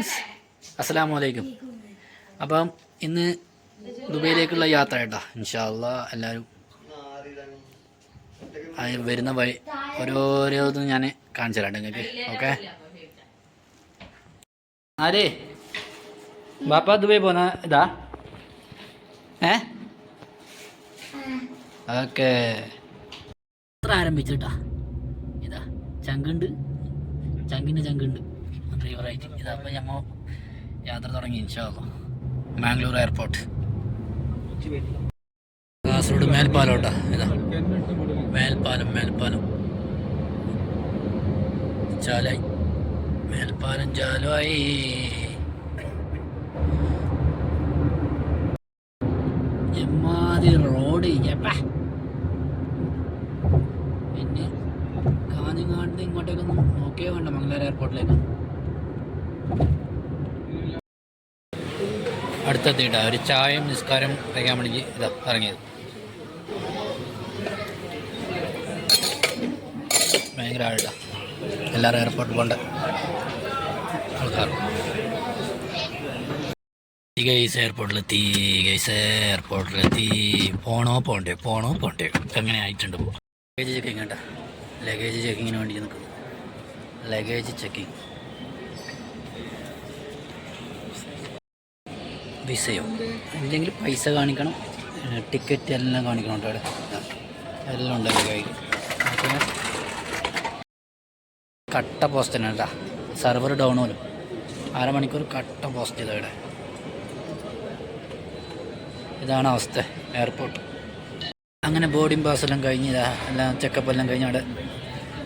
Friends അസ്സലാമു അലൈക്കും അപ്പം ഇന്ന് ദുബൈയിലേക്കുള്ള യാത്ര കേട്ടോ. ഇൻഷാല്ല എല്ലാവരും അത് വരുന്ന വഴി ഓരോരോ ഇതും ഞാൻ കാണിച്ചു തരാം നിങ്ങൾക്ക് ഓക്കെ? ആരേ? ബാപ്പ ദുബൈ പോന്ന ഇതാ? ഏ? ഓക്കെ. ആരംഭിച്ചിട്ടാ. ഇതാ ചങ്കുണ്ട്. ചങ്കിന് ചങ്കുണ്ട്. ഡ്രൈവറായിട്ട് ആയിട്ട്. അപ്പം ഞമ്മ യാത്ര തുടങ്ങി ഇൻഷാല്ലോ മാംഗ്ലൂർ എയർപോർട്ട് കാസർഗോഡ് മേൽപ്പാലോട്ടാ ഇതാ. മേൽപ്പാലം മേൽപ്പാലം. ചാലായി. മേൽപ്പാലം എമ്മാതി റോഡ് പിന്നെ കാഞ്ഞങ്ങാണ്ട് ഇങ്ങോട്ടേക്കൊന്നും നോക്കിയേ വേണ്ട മംഗളൂർ എയർപോർട്ടിലേക്ക് അടുത്തെത്തിയിട്ടാ ഒരു ചായയും നിസ്കാരം കഴിക്കാൻ വേണ്ടി ഇതാ ഇറങ്ങിയത്. ഭയങ്കര ആളുടെ. എല്ലാവരും എയർപോർട്ടിൽ പോണ്ട ആൾക്കാർ. ഗൈസ് എയർപോർട്ടിലെത്തി ഗൈസ് എയർപോർട്ടിലെത്തി പോണോ പോണ്ടേ പോണോ പോണ്ടേ. അങ്ങനെ ആയിട്ടുണ്ട് ലഗേജ് ചെക്കിങ് കേട്ടോ ലഗേജ് ചെക്കിങ്ങിന് വേണ്ടി നിൽക്കുന്നു. ലഗേജ് ചെക്കിങ് വിസയോ? അല്ലെങ്കിൽ പൈസ കാണിക്കണം? ടിക്കറ്റ് എല്ലാം കാണിക്കണം കേട്ടോ അവിടെ. എല്ലാം ഉണ്ട് കയ്യിൽ. കട്ട പോസ്റ്റ് തന്നെ കേട്ടോ. സെർവർ ഡൗൺ പോലും. അരമണിക്കൂർ കട്ട പോസ്റ്റ് ചെയ്ത ഇവിടെ. ഇതാണ് അവസ്ഥ എയർപോർട്ട് അങ്ങനെ ബോർഡിംഗ് പാസ് എല്ലാം കഴിഞ്ഞ് എല്ലാം ചെക്കപ്പ് എല്ലാം കഴിഞ്ഞ് അവിടെ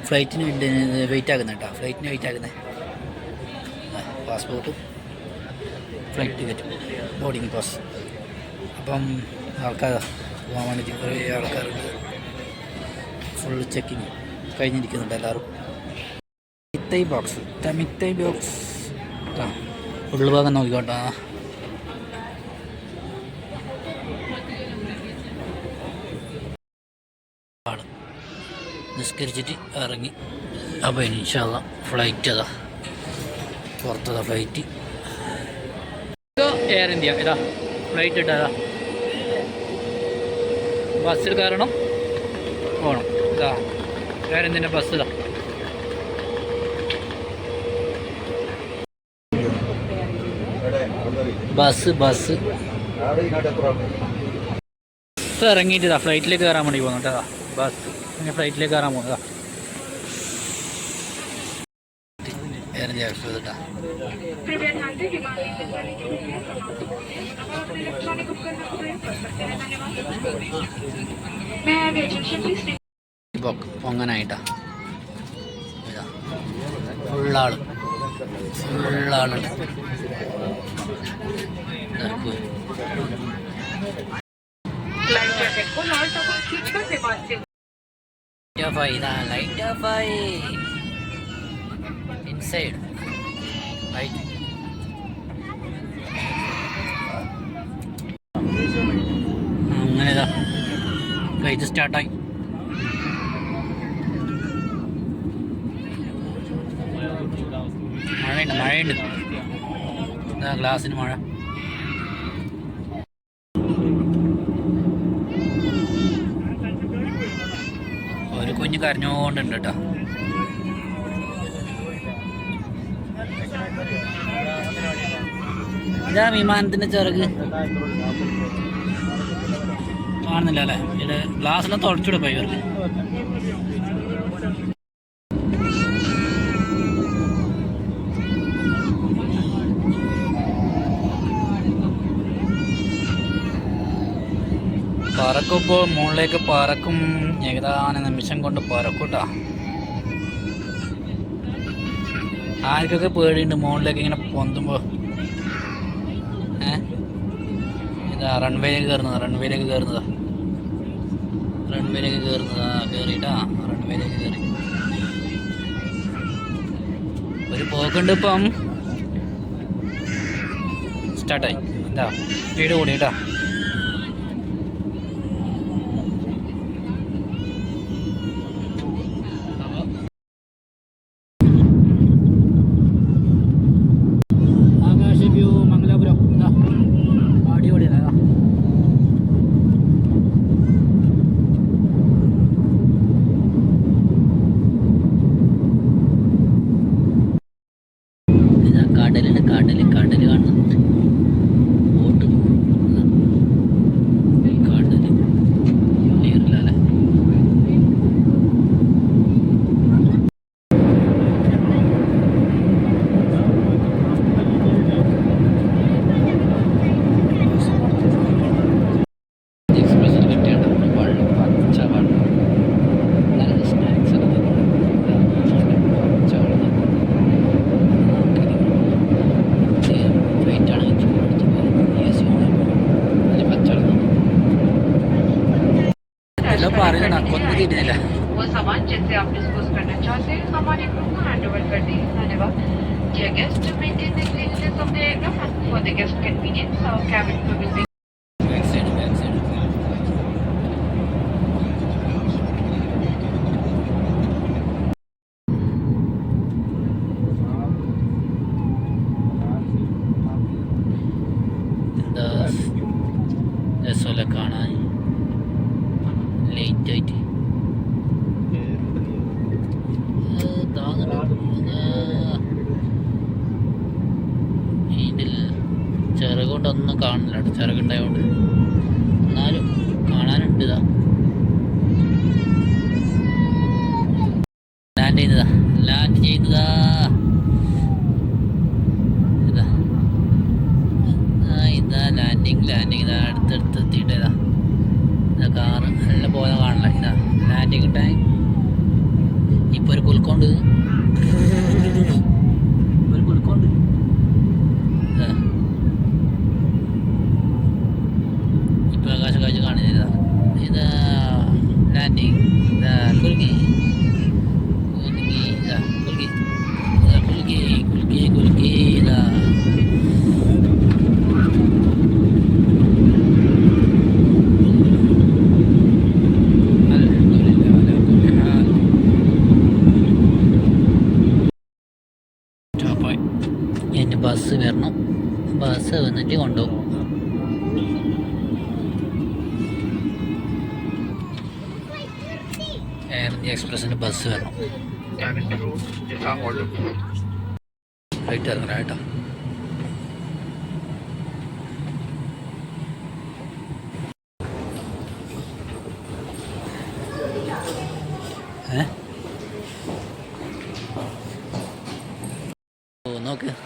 ഫ്ലൈറ്റിന് വേണ്ടി വെയിറ്റ് ആക്കുന്നത് കേട്ടോ. ഫ്ലൈറ്റിന് വെയിറ്റ് ആക്കുന്നത് പാസ്പോർട്ടും ഫ്ലൈറ്റ് ടിക്കറ്റും ബോർഡിംഗ് പാസ്. അപ്പം ആൾക്കാർ പോകാൻ വേണ്ടി കുറേ ആൾക്കാരുണ്ട്. ഫുൾ ചെക്കിങ് കഴിഞ്ഞിരിക്കുന്നുണ്ട് എല്ലാവരും. മിത്തൈ ബോക്സ് മിത്തൈ ബോക്സ് ആ ഉൾഭാഗം നോക്കിക്കോട്ടാ. നിസ്കരിച്ചിട്ട് ഇറങ്ങി. അപ്പോൾ ഇൻഷാല്ല ഫ്ലൈറ്റ് അതാ. പുറത്തതാ ഫ്ലൈറ്റ് എയർ ഇന്ത്യ ഇതാ ഫ്ലൈറ്റ് ഇട്ടതാ. ബസ്സിൽ കയറണം. പോകണം ഇതാ എയർ ഇന്ത്യന്റെ ബസ് ഇതാ. ബസ് ബസ് ബസ് ഇറങ്ങിയിട്ട് ഇതാ ഫ്ലൈറ്റിലേക്ക് കയറാൻ വേണ്ടി പോകുന്നു കേട്ടോ. ബസ് ഇങ്ങനെ ഫ്ലൈറ്റിലേക്ക് കയറാൻ പോകുന്നതാ എയർ ഇന്ത്യ എക്സ്പ്രസ് കേട്ടോ പൊങ്ങനായിട്ടാ ഫുള്ളാള് ഫുള്ളാളുണ്ട് ലൈറ്റ് ഓഫ് ആയി ലൈറ്റ് ഓഫ് ആയി ഇൻസൈഡ് ലൈറ്റ് ഫ്ലൈറ്റ് സ്റ്റാർട്ടായി. മഴയുണ്ട് മഴയുണ്ട്. ഇതാ ഗ്ലാസ്സിന് മഴ. ഒരു കുഞ്ഞ് കരഞ്ഞുകൊണ്ടുണ്ട് കേട്ടോ ഇതാ വിമാനത്തിന്റെ ചിറക്. കാണുന്നില്ല അല്ലേ? ഇതിന്റെ ഗ്ലാസ്സിനെ തുടച്ചുകൂടെ പോയി ഇവർക്ക്. പറക്കുമ്പോൾ മുകളിലേക്ക് പറക്കും. ഏകദാന നിമിഷം കൊണ്ട് പറക്കൂട്ടാ ആർക്കൊക്കെ പേടിയുണ്ട് മുകളിലേക്ക് ഇങ്ങനെ പൊന്തുമ്പോൾ ഏ? ഇതാ റൺവേയിലേക്ക് കയറുന്നതാ റൺവേയിലേക്ക് കയറുന്നതാ. റൺവേയിലേക്ക് കയറുന്നതാ. കയറിയിട്ടാ റൺവേയിലേക്ക് കയറി ഒരു പോക്കുണ്ട് ഇപ്പം. സ്റ്റാർട്ടായി. എന്താ? സ്പീഡ് കൂടി കേട്ടാ. കടൽ കടൽ കാണുന്നുണ്ട് हेलो पारे ना कौन भी नहीं ला वो सामान जैसे आप डिस्पोज करना चाहते हैं हमारे ग्रुप को हैंडओवर कर दिए धन्यवाद Dear guests, to maintain the cleanliness of the aircraft for the guest convenience, our cabin late ആയിട്ട് ഇതിൽ ചിറകൊണ്ടൊന്നും കാണില്ല ചിറകുണ്ടായോണ്ട്. എന്നാലും കാണാനുണ്ട് ഇതാ. ലാൻഡ് ചെയ്തതാ ലാൻഡ് ചെയ്യുന്നതാ ഇതാ ആ ഇതാ ലാൻഡിങ് ലാൻഡിങ് ഇതാ അടുത്തടുത്ത് എത്തിയിട്ട് ഇതാ ഇതാ കാറ് നല്ല പോലെ കാണില്ല ഇതാ ലാൻഡിങ് ടൈം ഇപ്പൊ ഒരു കുലുക്കോണ്ട് ഒരു കുലുക്കോണ്ട് ഇതാ ഇപ്പൊ ആകാശ കാഴ്ച കാണുന്നില്ല ഇതാ ലാൻഡിങ് ഇതാ കുലുക്കി കുലുക്കി ഇതാ കുലുക്കി ഇതാ കുലുക്കി കുലുക്കി കുലുക്കി ഇതാ അൽഹംദുലില്ലാ അലാ കുല്ലി ഹാൽ സ്റ്റോപ്പായി എന്റെ ബസ് വരണം. ബസ് വന്നിട്ട് കൊണ്ടുപോകും. എയർ ഇന്ത്യ എക്സ്പ്രസിന്റെ ബസ് വരണം. റൈറ്റ് ഇറങ്ങണം കേട്ടോ.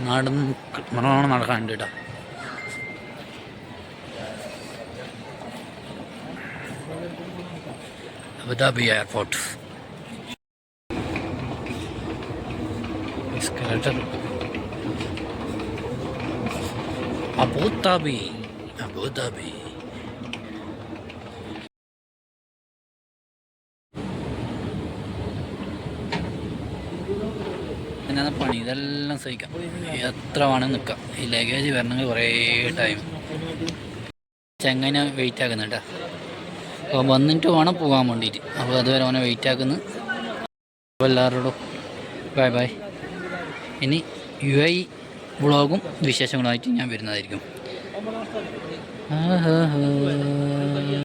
നടന്ന് നല്ലോണം നടക്കാനുണ്ട് കേട്ടോ അബുദാബി എയർപോർട്ട്. അബുദാബി അബുദാബി എന്നാ പണി ഇതെല്ലാം സഹിക്കാം. എത്ര വേണം നിൽക്കാം. ഈ ലഗേജ് വരണമെങ്കിൽ കുറേ ടൈം ചെങ്ങനെ വെയിറ്റ് ആക്കുന്നുട്ടാ അപ്പോൾ വന്നിട്ട് വേണം പോകാൻ വേണ്ടിയിട്ട്. അപ്പോൾ അതുവരെ അവനെ വെയിറ്റ് ആക്കുന്നു. അപ്പോൾ എല്ലാവരോടും ബൈ ബൈ ഇനി യു ഐ വ്ളോഗും വിശേഷങ്ങളുമായിട്ട് ഞാൻ വരുന്നതായിരിക്കും.